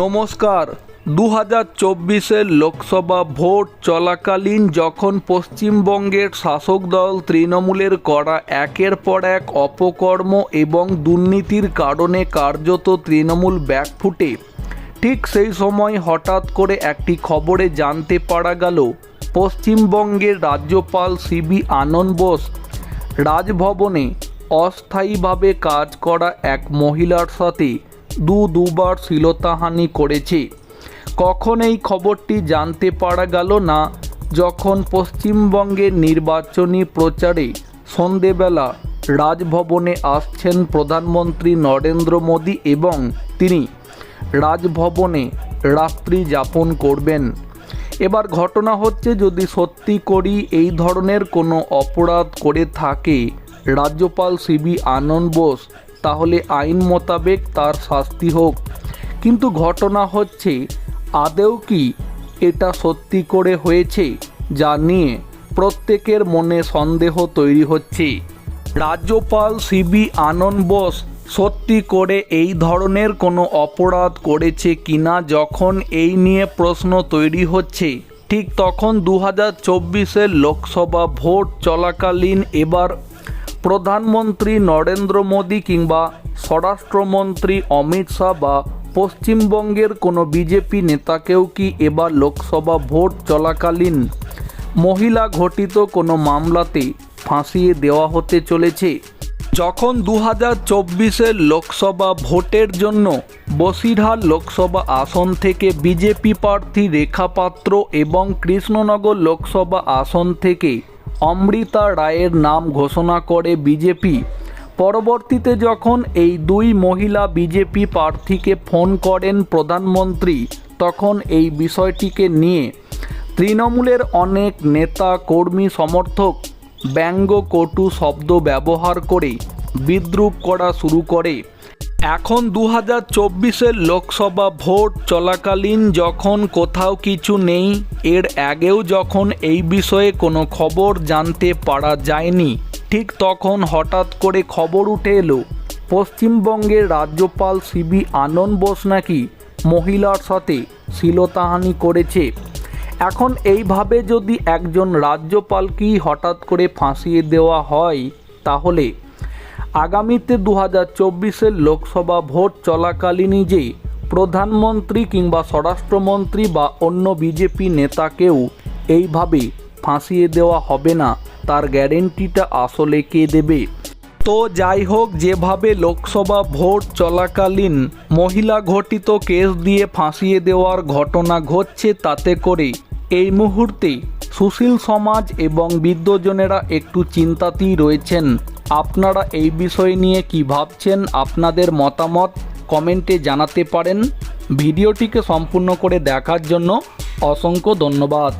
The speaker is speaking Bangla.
নমস্কার। দু হাজার চব্বিশের লোকসভা ভোট চলাকালীন যখন পশ্চিমবঙ্গের শাসক দল তৃণমূলের করা একের পর এক অপকর্ম এবং দুর্নীতির কারণে কার্যত তৃণমূল ব্যাকফুটে, ঠিক সেই সময় হঠাৎ করে একটি খবরে জানতে পারা গেল, পশ্চিমবঙ্গের রাজ্যপাল সিবি আনন্দ বোস রাজভবনে অস্থায়ীভাবে কাজ করা এক মহিলার সাথে দু দুবার শ্লীলতাহানি করেছে। কখন এই খবরটি জানতে পারা গেল না? যখন পশ্চিমবঙ্গের নির্বাচনী প্রচারে সন্ধেবেলা রাজভবনে আসছেন প্রধানমন্ত্রী নরেন্দ্র মোদী এবং তিনি রাজভবনে রাত্রি যাপন করবেন। এবার ঘটনা হচ্ছে, যদি সত্যি করি এই ধরনের কোনো অপরাধ করে থাকে, রাজ্যপাল সিবি আনন্দ বোস তাহলে আইন মোতাবেক তার শাস্তি হোক। কিন্তু ঘটনা হচ্ছে আদেও কি এটা সত্যি করে হয়েছে যা নিয়ে প্রত্যেকের মনে সন্দেহ তৈরি হচ্ছে? রাজ্যপাল সিবি আনন্দ বোস সত্যি করে এই ধরনের কোনো অপরাধ করেছে কিনা যখন এই নিয়ে প্রশ্ন তৈরি হচ্ছে? ঠিক তখন দু হাজার লোকসভা ভোট চলাকালীন এবার প্রধানমন্ত্রী নরেন্দ্র মোদী কিংবা স্বরাষ্ট্রমন্ত্রী অমিত শাহ বা পশ্চিমবঙ্গের কোনো বিজেপি নেতাকেও কি এবার লোকসভা ভোট চলাকালীন মহিলা ঘটিত কোনো মামলাতে ফাঁসিয়ে দেওয়া হতে চলেছে? যখন দু হাজার চব্বিশের লোকসভা ভোটের জন্য বসিরহাট লোকসভা আসন থেকে বিজেপি প্রার্থী রেখা পাত্র এবং কৃষ্ণনগর লোকসভা আসন থেকে অমৃতা রায়ের নাম ঘোষণা করে বিজেপি। পরবর্তীতে যখন এই দুই মহিলা বিজেপি প্রার্থীকে ফোন করেন প্রধানমন্ত্রী, তখন এই বিষয়টিকে নিয়ে তৃণমূলের অনেক নেতা, কর্মী, সমর্থক ব্যঙ্গ কটু শব্দ ব্যবহার করে বিদ্রুপ করা শুরু করে। এখন দু হাজার চব্বিশের লোকসভা ভোট চলাকালীন যখন কোথাও কিছু নেই, এর আগেও যখন এই বিষয়ে কোনো খবর জানতে পারা যায়নি, ঠিক তখন হঠাৎ করে খবর উঠে এলো, পশ্চিমবঙ্গের রাজ্যপাল সিবি আনন্দ বোস নাকি মহিলার সাথে শ্লীলতাহানি করেছে। এখন এইভাবে যদি একজন রাজ্যপালকেই হঠাৎ করে ফাঁসিয়ে দেওয়া হয়, তাহলে আগামীতে দু হাজার চব্বিশের লোকসভা ভোট চলাকালীনই যে প্রধানমন্ত্রী কিংবা স্বরাষ্ট্রমন্ত্রী বা অন্য বিজেপি নেতাকেও এইভাবে ফাঁসিয়ে দেওয়া হবে না, তার গ্যারেন্টিটা আসলে কে দেবে? তো যাই হোক, যেভাবে লোকসভা ভোট চলাকালীন মহিলা ঘটিত কেস দিয়ে ফাঁসিয়ে দেওয়ার ঘটনা ঘটছে, তাতে করে এই মুহূর্তে সুশীল সমাজ এবং বিদ্যজনেরা একটু চিন্তাতেই রয়েছেন। আপনারা এই বিষয় নিয়ে কি ভাবছেন, আপনাদের মতামত কমেন্টে জানাতে পারেন। ভিডিওটিকে সম্পূর্ণ করে দেখার জন্য অসংখ্য ধন্যবাদ।